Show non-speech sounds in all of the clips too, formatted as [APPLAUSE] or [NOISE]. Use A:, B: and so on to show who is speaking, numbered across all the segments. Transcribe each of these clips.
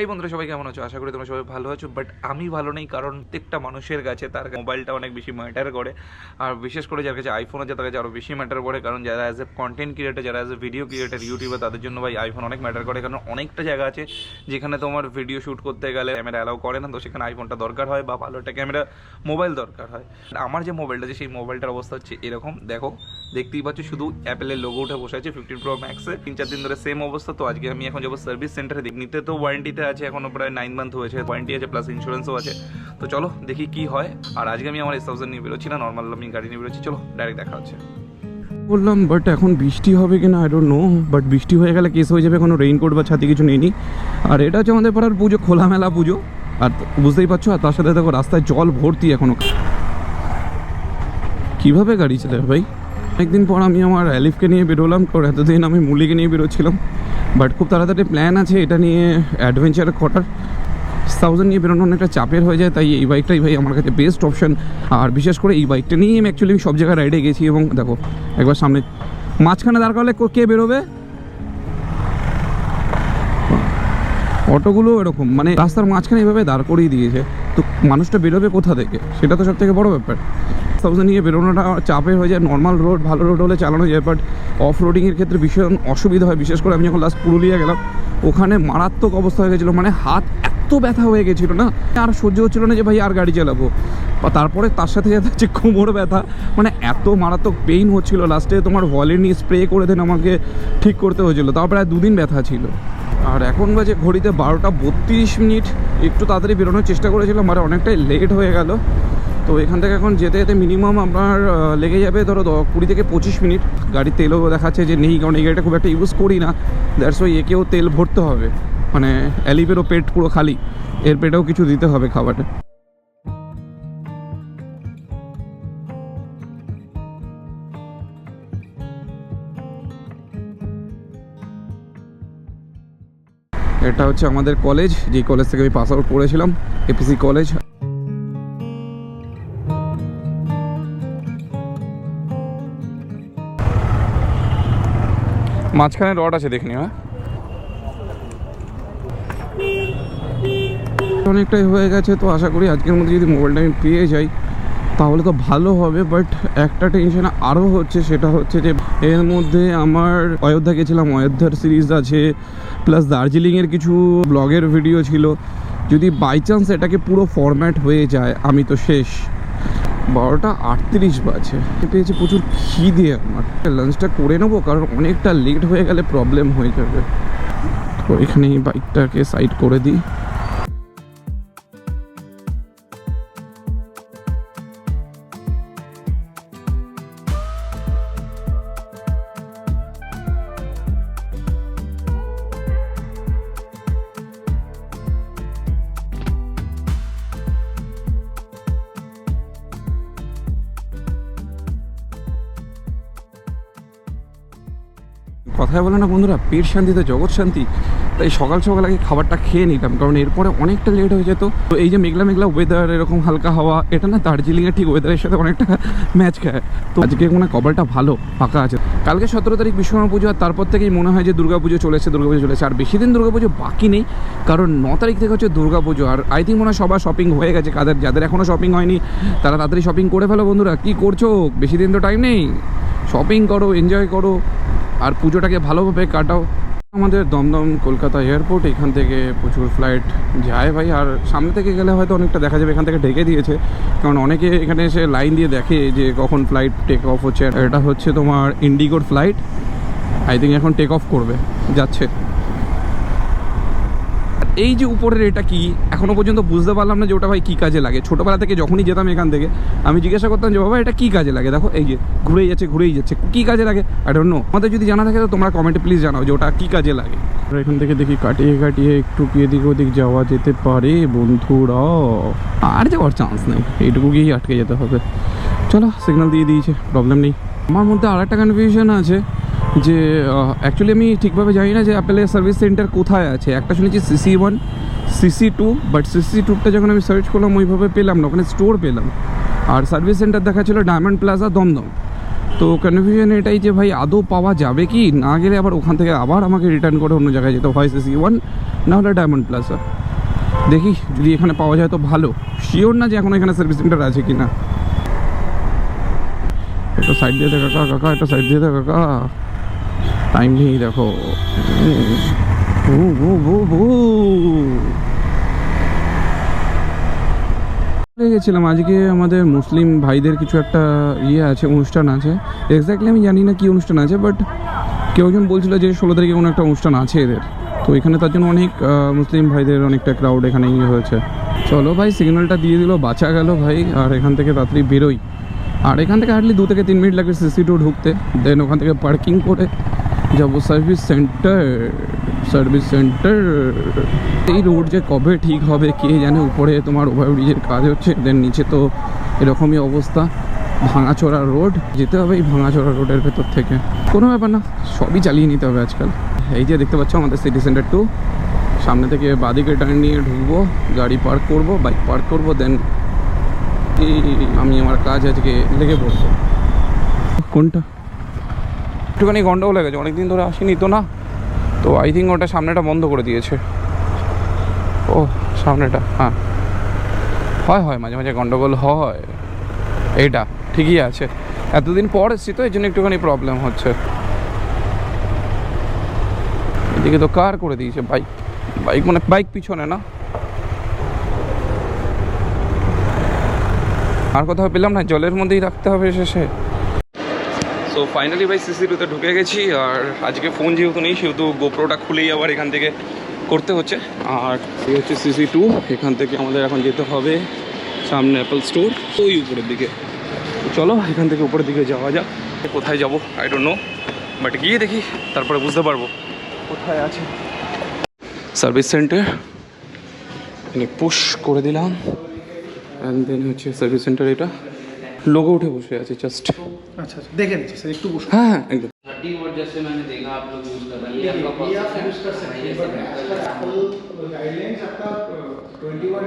A: এই বন্ধুরা, সবাই কেমন আছো? আশা করি তোমরা সবাই ভালো আছো বাট আমি ভালো নেই কারণ প্রত্যেকটা মানুষের কাছে তার মোবাইলটা অনেক বেশি ম্যাটার করে। আর বিশেষ করে যার কাছে আইফোন আছে, তার কাছে আরও বেশি ম্যাটার করে, কারণ যারা অ্যাজ এ কন্টেন্ট ক্রিয়েটার যারা as a video creator YouTuber তাদের জন্য ভাই আইফোন অনেক ম্যাটার করে, কারণ অনেকটা জায়গা আছে যেখানে তোমার ভিডিও শ্যুট করতে গেলে ক্যামেরা অ্যালাউ করে না, তো সেখানে আইফোনটা দরকার হয় বা ভালো একটা ক্যামেরা মোবাইল দরকার হয়। আমার যে মোবাইলটা আছে, সেই মোবাইলটার অবস্থা হচ্ছে এরকম। দেখো, দেখতেই পাচ্ছ শুধু অ্যাপেলের লোগো উঠে বসে আছে ফিফটিন প্রো ম্যাক্সে তিন, চার দিন ধরে সেম অবস্থা, তো আজকে আমি এখন যাব সার্ভিস সেন্টারে নিতে তো ওয়ারেন্টিতে আছে, এখনও প্রায় নাইন মান্থ হয়েছে ওয়ারেন্টি আছে প্লাস ইন্স্যুরেন্সও আছে। তো চলো, দেখি কি হয়। আর আজকে আমি আমার এস থাউজেন্ড নিয়ে বেরোচ্ছি না নর্মাল আমি গাড়ি নিয়ে বেরোচ্ছি, চলো ডাইরেক্ট দেখা হচ্ছে।
B: বললাম বাট এখন বৃষ্টি হবে কিনা আই ডোন্ট নো বাট বৃষ্টি হয়ে গেলে কেস হয়ে যাবে, কোনো রেইনকোট বা ছাতি কিছু নেইনি আর এটা হচ্ছে আমাদের পাড়ার পুজো, খোলামেলা পুজো। আর বুঝতেই পারছ, আর তার সাথে দেখো, রাস্তায় জল ভর্তি এখনও। কীভাবে গাড়ি চালাবে ভাই? একদিন পর আমি আমার অ্যালিফকে নিয়ে বেরোলাম কারণ এতদিন আমি মুলিকে নিয়ে বেরোচ্ছিলাম। বাট খুব তাড়াতাড়ি প্ল্যান আছে, এটা নিয়ে অ্যাডভেঞ্চার করার থাউজেন্ড নিয়ে বেরোনো অনেকটা চাপের হয়ে যায়, তাই এই বাইকটাই ভাই আমার কাছে বেস্ট অপশন আর বিশেষ করে এই বাইকটা নিয়ে আমি অ্যাকচুয়ালি সব জায়গায় রাইডে গেছি এবং দেখো, একবার সামনে মাঝখানে দাঁড় করলে কে বেরোবে? অটোগুলো এরকম মানে রাস্তার মাঝখানে এইভাবে দাঁড় করিয়ে দিয়েছে। তো মানুষটা বেরোবে কোথা থেকে? সেটা তো সব থেকে বড় ব্যাপার। থাউজেন্ড নিয়ে বেরোনোটা চাপে হয়ে যায়। নর্মাল রোড ভালো রোড হলে চালানো যায় বাট অফ রোডিংয়ের ক্ষেত্রে ভীষণ অসুবিধা হয়। বিশেষ করে আমি যখন লাস্ট পুরুলিয়া গেলাম, ওখানে মারাত্মক অবস্থা হয়ে গেছিল। মানে হাত এত ব্যথা হয়ে গেছিল না? আর সহ্য হচ্ছিল না যে, ভাই, আর গাড়ি চালাবো। বা তারপরে তার সাথে সাথে হচ্ছে কোমর ব্যথা। মানে এত মারাত্মক পেইন হচ্ছিল। লাস্টে তোমার ভলিনি স্প্রে করে দেন আমাকে ঠিক করতে হয়েছিলো। তারপরে প্রায় দুদিন ব্যথা ছিল। আর এখন বাজে ঘড়িতে বারোটা বত্রিশ মিনিট। একটু তাড়াতাড়ি বেরোনোর চেষ্টা করেছিলাম আর অনেকটাই লেট হয়ে গেল। তো এখান থেকে এখন যেতে যেতে মিনিমাম আপনার লেগে যাবে ধরো কুড়ি থেকে পঁচিশ মিনিট গাড়ির তেলও দেখাচ্ছে যে নেই, কারণ এই গাড়িটা খুব একটা ইউজ করি না। দ্যাটস ওই একেও তেল ভরতে হবে। মানে অ্যালিভেরও পেট পুরো খালি। এর পেটেও কিছু দিতে হবে খাবারে এটা হচ্ছে আমাদের কলেজ যেই কলেজ থেকে আমি পাস আউট করেছিলাম এপিসি কলেজ মাঝখানে রড আছে দেখনি হ্যাঁ। অনেকটাই হয়ে গেছে, তো আশা করি আজকের মধ্যে যদি মোবাইলটা আমি পেয়ে যাই, তাহলে তো ভালো হবে বাট একটা টেনশন আরও হচ্ছে, সেটা হচ্ছে যে এর মধ্যে আমার অযোধ্যা গেছিলাম, অযোধ্যার সিরিজ আছে প্লাস দার্জিলিংয়ের কিছু ব্লগের ভিডিও ছিল। যদি বাই চান্স এটাকে পুরো ফরম্যাট হয়ে যায়, আমি তো শেষ। বারোটা আটত্রিশ বাজে। পেয়েছে প্রচুর খিদে আমার। লাঞ্চটা করে নেব, কারণ অনেকটা লেট হয়ে গেলে প্রবলেম হয়ে যাবে। তো এখানে বাইকটাকে সাইড করে দিই। কথায় বলে না বন্ধুরা, পেট শান্তিতে জগৎ শান্তি। তাই সকাল সকাল আগে খাবারটা খেয়ে নিলাম, কারণ এরপরে অনেকটা লেট হয়ে যেত। তো এই যে মেঘলা মেঘলা ওয়েদার এরকম হালকা হাওয়া, এটা না দার্জিলিংয়ের ঠিক ওয়েদারের সাথে অনেকটা ম্যাচ খায়। তো আজকে মানে কপালটা ভালো, ফাঁকা আছে। কালকে সতেরো তারিখ বিশ্বকর্মা পুজো, আর তারপর থেকেই মনে হয় যে দুর্গা পুজো চলেছে দুর্গা পুজো চলেছে আর বেশি দিন দুর্গা পুজো বাকি নেই, কারণ ন তারিখ থেকে হচ্ছে দুর্গা পুজো। আর আই থিঙ্ক মনে হয় সবার শপিং হয়ে গেছে, কাদের যাদের এখনও শপিং হয়নি, তারা তাড়াতাড়ি শপিং করে ফেলো বন্ধুরা। কী করছ? বেশি দিন তো টাইম নেই। শপিং করো এনজয় করো। আর পুজোটাকে ভালোভাবে কাটাও। আমাদের দমদম কলকাতা এয়ারপোর্ট, এখান থেকে প্রচুর ফ্লাইট যায় ভাই। আর সামনে থেকে গেলে হয়তো অনেকটা দেখা যাবে, এখান থেকে ঢেকে দিয়েছে। কারণ অনেকে এখানে এসে লাইন দিয়ে দেখে যে কখন ফ্লাইট টেক অফ হচ্ছে। এটা হচ্ছে তোমার ইন্ডিগোর ফ্লাইট আই থিঙ্ক এখন টেক অফ করবে, যাচ্ছে। এই যে উপরের এটা কি এখনও পর্যন্ত বুঝতে পারলাম না যে ওটা ভাই কী কাজে লাগে। ছোটোবেলা থেকে যখনই যেতাম এখান থেকে আমি জিজ্ঞাসা করতাম যে বাবা এটা কী কাজে লাগে? দেখো এই যে ঘুরেই যাচ্ছে ঘুরেই যাচ্ছে কী কাজে লাগে? আর নো আমাদের যদি জানা থাকে তো তোমরা কমেন্টে প্লিজ জানাও যে ওটা কী কাজে লাগে। আমরা এখান থেকে দেখি কাটিয়ে কাটিয়ে একটু কি এদিক ওদিক যাওয়া যেতে পারে বন্ধুরা। আর যাওয়ার চান্স নেই। এইটুকু গিয়েই আটকে যেতে হবে। চলো সিগন্যাল দিয়ে দিয়েছে প্রবলেম নেই। আমার মধ্যে আর একটা কনফিউশন আছে। যে অ্যাকচুয়ালি আমি ঠিকভাবে জানি না যে অ্যাপেলের সার্ভিস সেন্টার কোথায় আছে। একটা শুনেছি CC one CC two but CC টুটা যখন আমি সার্চ করলাম, ওইভাবে পেলাম না। ওখানে স্টোর পেলাম। আর সার্ভিস সেন্টার দেখা ছিল ডায়মন্ড প্লাজা দমদম।
C: তো কনফিউশন এটাই যে, ভাই, আদৌ পাওয়া যাবে কি? না গেলে আবার ওখান থেকে আবার আমাকে রিটার্ন করে অন্য জায়গায় যেতে হয় সিসি ওয়ান না হলে ডায়মন্ড প্লাজা দেখি, যদি এখানে পাওয়া যায় তো ভালো। শিওর না যে এখন এখানে সার্ভিস সেন্টার আছে কি না একটা সাইড দিয়ে দে কাকা কাকা, একটা সাইড দিয়ে দে কাকা। টাইম নেই, দেখো। গেছিলাম। আজকে আমাদের মুসলিম ভাইদের কিছু একটা ইয়ে আছে, অনুষ্ঠান আছে। এক্স্যাক্টলি আমি জানি না কি অনুষ্ঠান আছে বাট কেউ একজন বলছিল যে ষোলো তারিখে কোনো একটা অনুষ্ঠান আছে এদের। তো এখানে তার জন্য অনেক মুসলিম ভাইদের অনেকটা ক্রাউড এখানে ইয়ে হয়েছে। চলো ভাই সিগন্যালটা দিয়ে দিল, বাঁচা গেল ভাই, আর এখান থেকে তাড়াতাড়ি বেরোই। আর এখান থেকে হার্ডলি দু থেকে তিন মিনিট লাগবে সিসি টু ঢুকতে। দেন ওখান থেকে পার্কিং করে যাব সার্ভিস সেন্টার সার্ভিস সেন্টার এই রোড যে কবে ঠিক হবে, কে জানে উপরে তোমার ওভারব্রিজের কাজ হচ্ছে দেন নিচে তো এরকমই অবস্থা। ভাঙাচোরা রোড যেতে হবে এই ভাঙাচোরা রোডের ভেতর থেকে। কোনো ব্যাপার না, সবই চালিয়ে নিতে হবে আজকাল। এই যে দেখতে পাচ্ছ আমাদের সিটি সেন্টার টু সামনে থেকে বাদিকে টার্ন নিয়ে ঢুকবো, গাড়ি পার্ক করব বাইক পার্ক করব দেন আমি আমার কাজ আজকে লেগে পড়ব। কোনটা? একটুখানি গন্ডগোল হয়ে গেছে, অনেকদিন ধরে আসিনি তো না। তো আই থিঙ্ক ওটা সামনেটা বন্ধ করে দিয়েছে। ও, সামনেটা হ্যাঁ। হয় হয়, মাঝে মাঝে গন্ডগোল হয়। এইটা, ঠিকই আছে। এতদিন পর এসছি তো, এই জন্য একটুখানি প্রবলেম হচ্ছে। এদিকে তো কার করে দিয়েছে বাইক বাইক মানে বাইক পিছনে না? আর কোথাও পেলাম না? জলের মধ্যেই রাখতে হবে শেষে। সো ফাইনালি ভাই সিসি টুতে ঢুকে গেছি, আর আজকে ফোন যেহেতু নেই, সেহেতু গোপ্রোটা খুলেই আবার এখান থেকে করতে হচ্ছে। আর এই হচ্ছে সিসি টু এখান থেকে আমাদের এখন যেতে হবে সামনে অ্যাপল স্টোর ওই উপরের দিকে। চলো, এখান থেকে উপরের দিকে যাওয়া যাক। কোথায় যাব? আই ডোন্ট নো বাট গিয়ে দেখি, তারপরে বুঝতে পারব। কোথায় আছে? সার্ভিস সেন্টার এখানে পুশ করে দিলাম। অ্যান্ড দেন হচ্ছে সার্ভিস সেন্টার এটা। লোগো উঠে বসে আছে জাস্ট
D: अच्छा अच्छा देखे नीचे सर एक टू पूछ
C: হ্যাঁ হ্যাঁ একদম
E: थर्टी वोट जैसे मैंने देखा आप लोग यूज कर रहे हैं ये आपका
D: ये आप
E: process है।
D: यूज कर सकते हैं but as per Apple guidelines आपका ट्वेंटी वन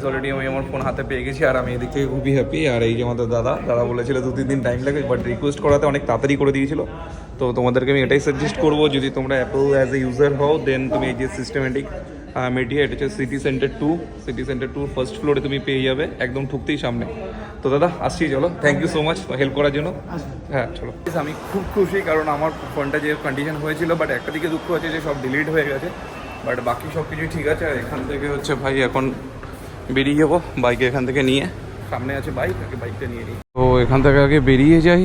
B: অলরেডি আমি আমার ফোন হাতে পেয়ে গেছি আর আমি এদিক থেকে খুবই হ্যাপি আর এই যে আমাদের দাদা দাদা বলেছিল দু তিন দিন টাইম লাগবে বাট রিকোয়েস্ট করাতে অনেক তাড়াতাড়ি করে দিয়েছিল তো তোমাদেরকে আমি এটাই সাজেস্ট করব যদি তোমরা অ্যাপল অ্যাজ এ ইউজার হও দেন তুমি এই যে সিস্টেমেটিক মিডিয়া এটা হচ্ছে city centre to city centre to first ফ্লোরে তুমি পেয়ে যাবে একদম ঠুকতেই সামনে। তো দাদা আসছি চলো। Thank you so much help করার জন্য। হ্যাঁ চলো। আমি খুব খুশি কারণ আমার ফোনটা যে কন্ডিশন হয়েছিল বাট একটা দিকে দুঃখ আছে যে সব ডিলিট হয়ে গেছে। বাট বাকি সব কিছুই ঠিক আছে আর এখান থেকে হচ্ছে ভাই এখন বেরিয়ে যাব বাইকে এখান থেকে নিয়ে। সামনে আছে বাইক আগে বাইকটা নিয়ে নিই। তো এখান থেকে আগে বেরিয়ে যাই।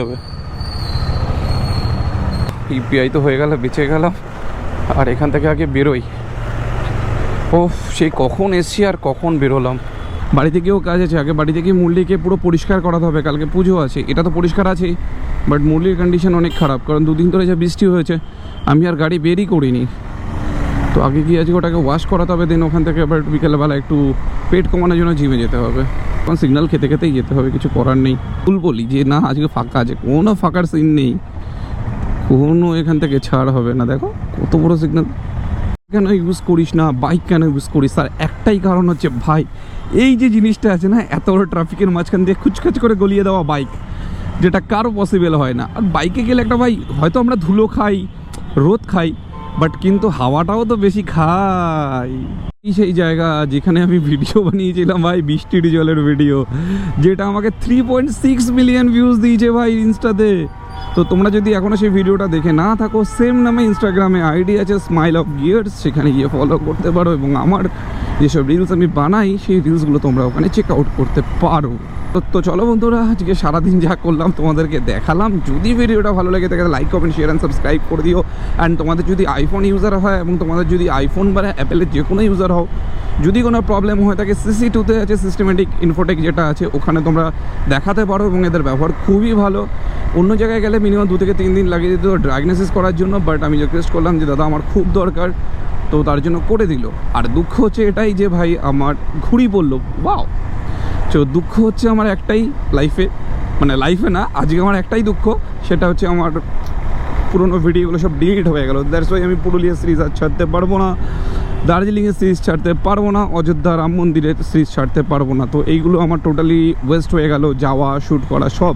B: হবে। ইউপিআই তো হয়ে গেল, বেঁচে গেলাম। আর এখান থেকে আগে বেরোই। ও সেই কখন এসছি আর কখন বেরোলাম। বাড়িতে গিয়েও কাজ আছে। আগে বাড়িতে গিয়ে মুরলিকে পুরো পরিষ্কার করাতে হবে। কালকে পুজো আছে। এটা তো পরিষ্কার আছেই। বাট মুরলির কন্ডিশন অনেক খারাপ। কারণ দুদিন ধরে যা বৃষ্টি হয়েছে, আমি আর গাড়ি বেরই করিনি। তো আগে গিয়ে আজকে ওটাকে ওয়াশ করাতে হবে দেন ওখান থেকে আবার বিকেলবেলা একটু পেট কমানোর জন্য জিমে যেতে হবে। কারণ সিগনাল খেতে খেতেই যেতে হবে, কিছু করার নেই। ভুল বলি যে, না, আজকে ফাঁকা আছে, কোনো ফাঁকার সিন নেই। কোনো এখান থেকে ছাড় হবে না। দেখো, কত বড় সিগনাল কেন ইউজ করিস না? বাইক কেন ইউজ করিস? তার একটাই কারণ হচ্ছে, ভাই, এই যে জিনিসটা আছে না, এত বড় ট্রাফিকের মাঝখান দিয়ে খুচখাচ করে গলিয়ে দেওয়া বাইক যেটা কারও পসিবল হয় না। আর বাইকে গেলে একটা, ভাই, হয়তো আমরা ধুলো খাই, রোদ খাই বাট কিন্তু হাওয়াটাও তো বেশি খাই। সেই জায়গা? যেখানে আমি ভিডিও [LAUGHS] বানিয়েছিলাম ভাই, বৃষ্টির জলের ভিডিও যেটা আমাকে three point six million views দিয়েছে ভাই ইনস্টাতে। তো তোমরা যদি এখনও সেই ভিডিওটা দেখে না থাকো সেম নামে ইনস্টাগ্রামে আইডি আছে স্মাইল অফ গিয়ার্স সেখানে গিয়ে ফলো করতে পারো এবং আমার যেসব রিলস আমি বানাই, সেই রিলসগুলো তোমরা ওখানে চেক আউট করতে পারো। তো তো চলো বন্ধুরা, আজকে সারাদিন যা করলাম তোমাদেরকে দেখালাম। যদি ভিডিওটা ভালো লাগে থাকে like comment share and subscribe করে দিও। অ্যান্ড তোমাদের যদি আইফোন ইউজার হয় এবং তোমাদের যদি আইফোন বা অ্যাপেলের যে কোনো ইউজার হও, যদি কোনো প্রবলেম হয়ে থাকে সিসি টুতে আছে সিস্টেমেটিক ইনফোটেক যেটা আছে, ওখানে তোমরা দেখাতে পারো এবং এদের ব্যবহার খুবই ভালো। অন্য জায়গায় গেলে মিনিমাম দু থেকে তিন দিন লাগিয়ে দিত ডায়াগনোসিস করার জন্য বাট আমি রিকোয়েস্ট করলাম যে, দাদা, আমার খুব দরকার। তো তার জন্য করে দিল। আর দুঃখ হচ্ছে এটাই যে, ভাই, আমার ঘুড়ি পড়ল। ওয়াও তো দুঃখ হচ্ছে আমার একটাই লাইফে মানে লাইফে না, আজকে আমার একটাই দুঃখ, সেটা হচ্ছে আমার পুরোনো ভিডিওগুলো সব ডিলিট হয়ে গেল। দ্যাটস ওয়াই আমি পুরুলিয়া সিরিজ আর ছাড়তে পারব না, দার্জিলিংয়ের সিরিজ ছাড়তে পারব না, অযোধ্যা রাম মন্দিরের সিরিজ ছাড়তে পারব না। তো এইগুলো আমার টোটালি ওয়েস্ট হয়ে গেল, যাওয়া শ্যুট করা সব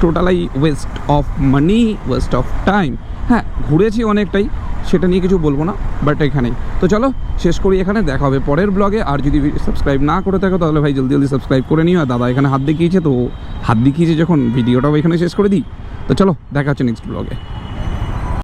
B: টোটালাই waste of money waste of time হ্যাঁ ঘুরেছি অনেকটাই সেটা নিয়ে কিছু বলব না বাট এখানেই। তো চলো, শেষ করি এখানে, দেখা হবে পরের ব্লগে আর যদি সাবস্ক্রাইব না করে থাকো, তাহলে ভাই জলদি জলদি সাবস্ক্রাইব করে নিও। দাদা এখানে হাত দেখিয়েছে, তো হাত দেখিয়েছে যখন, ভিডিওটাও এখানে শেষ করে দিই। তো চলো, দেখা হচ্ছে নেক্সট ব্লগে